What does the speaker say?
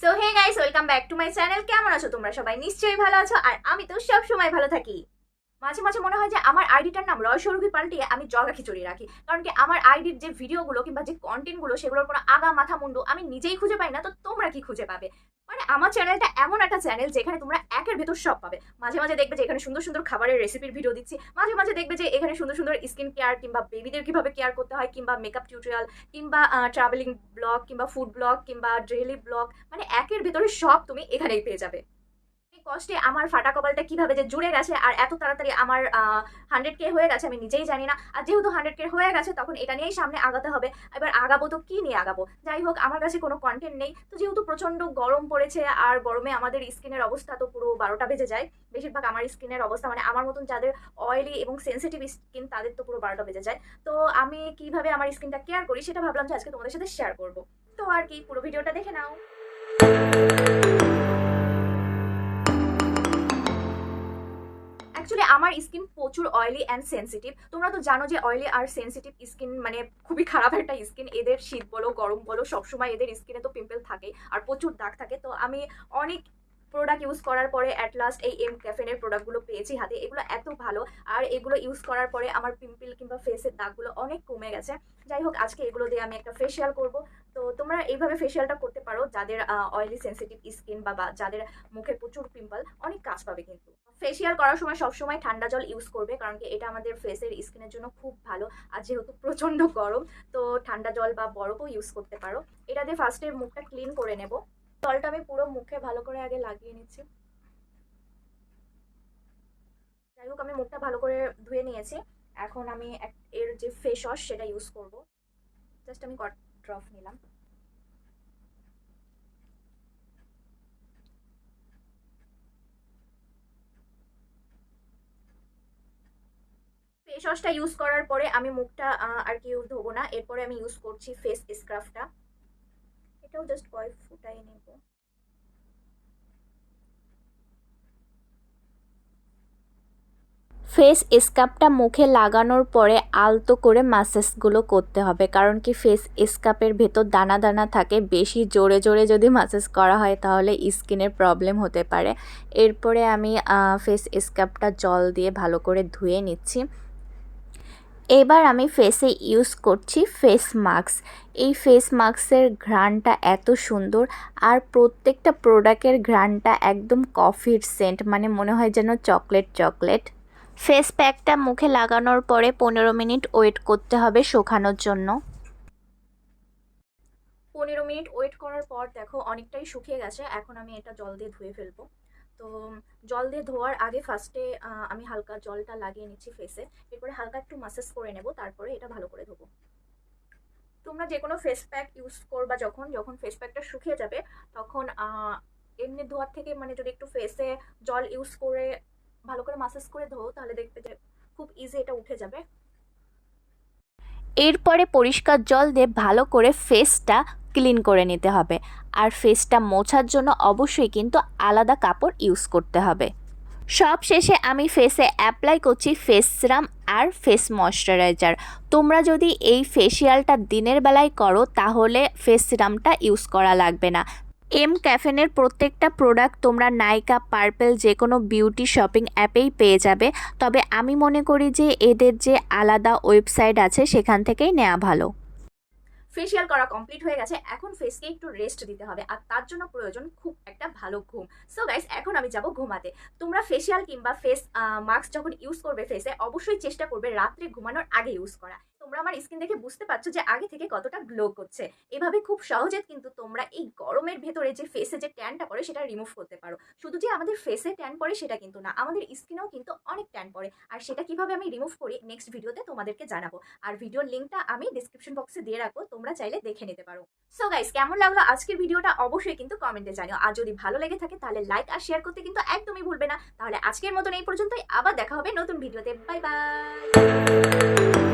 So hey guys welcome back to my channel কেমন আছো তোমরা সবাই? নিশ্চয়ই ভালো আছো, আর আমি তো সব সময় ভালো থাকি। মাঝে মাঝে মনে হয় যে আমার আইডিটার নাম রয় পাল্টিয়ে আমি জগা খিচুড়ি রাখি। কারণ কি আমার আইডির যে ভিডিওগুলো কিংবা যে কন্টেন্টগুলো সেগুলোর কোনো আগা মাথা মুন্ডু আমি নিজেই খুঁজে পাই না, তো তোমরা কি খুঁজে পাবে? মানে আমার চ্যানেলটা এমন একটা চ্যানেল যেখানে তোমরা একের ভেতর সব পাবে। মাঝে মাঝে দেখবে যে এখানে সুন্দর সুন্দর খাবারের রেসিপির ভিডিও দিচ্ছি। মাঝে মাঝে দেখবে যে এখানে সুন্দর সুন্দর স্কিন কেয়ার কিংবা বেবিদের কীভাবে কেয়ার করতে হয়, কিংবা মেকআপ টিউটোরিয়াল কিংবা ট্রাভেলিং ব্লগ কিংবা ফুড ব্লগ কিংবা ডেইলি ব্লগ মানে একের ভেতরে সব তুমি এখানেই পেয়ে যাবে। কষ্টে আমার ফাটা কপালটা কীভাবে যে জুড়ে গেছে আর এত তাড়াতাড়ি আমার হান্ড্রেড কে হয়ে গেছে আমি নিজেই জানি না। আর যেহেতু হান্ড্রেড কে হয়ে গেছে, তখন এটা নিয়েই সামনে আগাতে হবে। এবার আগাবো তো কি নিয়ে আগাবো? যাই হোক, আমার কাছে কোনো কন্টেন্ট নেই। তো যেহেতু প্রচণ্ড গরম পড়েছে আর গরমে আমাদের স্কিনের অবস্থা তো পুরো বারোটা বেজে যায়, বেশিরভাগ আমার স্কিনের অবস্থা মানে আমার মতন যাদের অয়েলি এবং সেন্সিটিভ স্কিন তাদের তো পুরো বারোটা বেজে যায়। তো আমি কীভাবে আমার স্কিনটা কেয়ার করি সেটা ভাবলাম যে আজকে তোমাদের সাথে শেয়ার করব। তো আর কি, পুরো ভিডিওটা দেখে নাও। আমার স্কিন প্রচুর অয়েলি অ্যান্ড সেন্সিটিভ তোমরা তো জানো যে অয়েলি আর সেন্সিটিভ স্কিন মানে খুবই খারাপ একটা স্কিন এদের শীত বলো, গরম বলো, সবসময় এদের স্কিনে তো পিম্পল থাকে আর প্রচুর দাগ থাকে। তো আমি অনেক প্রোডাক্ট ইউজ করার পরে অ্যাট লাস্ট এই এম ক্যাফেনের প্রোডাক্টগুলো পেয়েছি হাতে। এগুলো এত ভালো। আর এগুলো ইউজ করার পরে আমার পিম্পল কিংবা ফেসের দাগগুলো অনেক কমে গেছে। যাই হোক, আজকে এগুলো দিয়ে আমি একটা ফেসিয়াল করব। তো তোমরা এইভাবে ফেসিয়ালটা করতে পারো। যাদের অয়েলি সেন্সিটিভ স্কিন বা বা যাদের মুখে প্রচুর পিম্পল অনেক কাজ পাবে কিন্তু। ফেসিয়াল করার সময় সবসময় ঠান্ডা জল ইউজ করবে, কারণ কি এটা আমাদের ফেসের স্কিনের জন্য খুব ভালো। আর যেহেতু প্রচণ্ড গরম, তো ঠান্ডা জল বা বরফও ইউজ করতে পারো। এটা দিয়ে ফার্স্টে মুখটা ক্লিন করে নেব। জলটা আমি পুরো মুখে ভালো করে আগে লাগিয়ে নিচ্ছি। যাই হোক, আমি মুখটা ভালো করে ধুয়ে নিয়েছি। এখন আমি এর যে ফেস ওয়াশ সেটা ইউজ করব। জাস্ট আমি কট ড্রপ নিলাম। ফেস ওয়াশটা ইউজ করার পরে আমি মুখটা আর কি ধোবো না। এরপরে আমি ইউজ করছি ফেস স্ক্রাফটা এটাও জাস্ট কয়েক ফুটাই নেব। ফেস স্কাপটা মুখে লাগানোর পরে আলতো করে মাসেসগুলো করতে হবে। কারণ কি ফেস স্কাপের ভেতর দানা দানা থাকে, বেশি জোরে জোরে যদি মাসেস করা হয় তাহলে স্কিনের প্রবলেম হতে পারে। এরপরে আমি ফেস স্কাপটা জল দিয়ে ভালো করে ধুয়ে নিচ্ছি। এবার আমি ফেসে ইউজ করছি ফেস মাস্ক এই ফেস মাস্কের ঘ্রাণটা এত সুন্দর আর প্রত্যেকটা প্রোডাক্টের ঘ্রাণটা একদম কফির সেন্ট মানে মনে হয় যেন চকলেট চকলেট ফেস প্যাকটা মুখে লাগানোর পরে পনেরো মিনিট ওয়েট করতে হবে শুকানোর জন্য। পনেরো মিনিট ওয়েট করার পর দেখো অনেকটাই শুকিয়ে গেছে, এখন আমি এটা জল দিয়ে ধুয়ে ফেলব। তো জল দিয়ে ধোয়ার আগে ফার্স্টে আমি হালকা জলটা লাগিয়ে নিচ্ছি ফেসে এরপরে হালকা একটু মাসাজ করে নেব, তারপরে এটা ভালো করে ধোবো। তোমরা যে কোনো ফেস প্যাক ইউজ করবা যখন যখন ফেস প্যাকটা শুকিয়ে যাবে, তখন এমনি ধোয়ার থেকে মানে যদি একটু ফেসে জল ইউজ করে, ভালো করে মাসাজ করে ধো তাহলে দেখবে যে খুব ইজি এটা উঠে যাবে। এরপরে পরিষ্কার জল দিয়ে ভালো করে ফেসটা ক্লিন করে নিতে হবে। আর ফেসটা মোছার জন্য অবশ্যই কিন্তু আলাদা কাপড় ইউজ করতে হবে। সব শেষে আমি ফেসে অ্যাপ্লাই করছি ফেস সিরাম আর ফেস ময়শ্চারাইজার তোমরা যদি এই ফেসিয়ালটা দিনের বেলায় করো, তাহলে ফেস সিরামটা ইউজ করা লাগবে না। এম ক্যাফেনের প্রত্যেকটা প্রোডাক্ট তোমরা নাইকা পার্পেল যে কোনো বিউটি শপিং অ্যাপেই পেয়ে যাবে। তবে আমি মনে করি যে এদের যে আলাদা ওয়েবসাইট আছে, সেখান থেকেই নেওয়া ভালো। ফেসিয়াল করা কমপ্লিট হয়ে গেছে, এখন ফেসকে একটু রেস্ট দিতে হবে, আর তার জন্য প্রয়োজন খুব একটা ভালো ঘুম। সো গাইস এখন আমি যাব ঘুমাতে। তোমরা ফেসিয়াল কিংবা ফেস মাস্ক যখন ইউজ করবে ফেসে অবশ্যই চেষ্টা করবে রাত্রে ঘুমানোর আগে ইউজ করা। তোমরা আমার স্কিন দেখে বুঝতে পারছ যে আগে থেকে কতটা গ্লো করছে। এভাবে খুব সহজে কিন্তু তোমরা এই গরমের ভেতরে যে ফেসে যে ট্যানটা পড়ে সেটা রিমুভ করতে পারো। শুধু যে আমাদের ফেসে ট্যান পড়ে সেটা কিন্তু না, আমাদের স্কিনেও কিন্তু অনেক ট্যান পড়ে। আর সেটা কীভাবে আমি রিমুভ করি নেক্সট ভিডিওতে তোমাদেরকে জানাব। আর ভিডিওর লিঙ্কটা আমি ডিসক্রিপশন বক্সে দিয়ে রাখব, তোমরা চাইলে দেখে নিতে পারো। সো গাইস কেমন লাগল আজকের ভিডিওটা অবশ্যই কিন্তু কমেন্টে জানিও। আর যদি ভালো লেগে থাকে তাহলে লাইক আর শেয়ার করতে কিন্তু একদমই ভুলবে না। তাহলে আজকের মতন এই পর্যন্তই। আবার দেখা হবে নতুন ভিডিওতে বাই বাই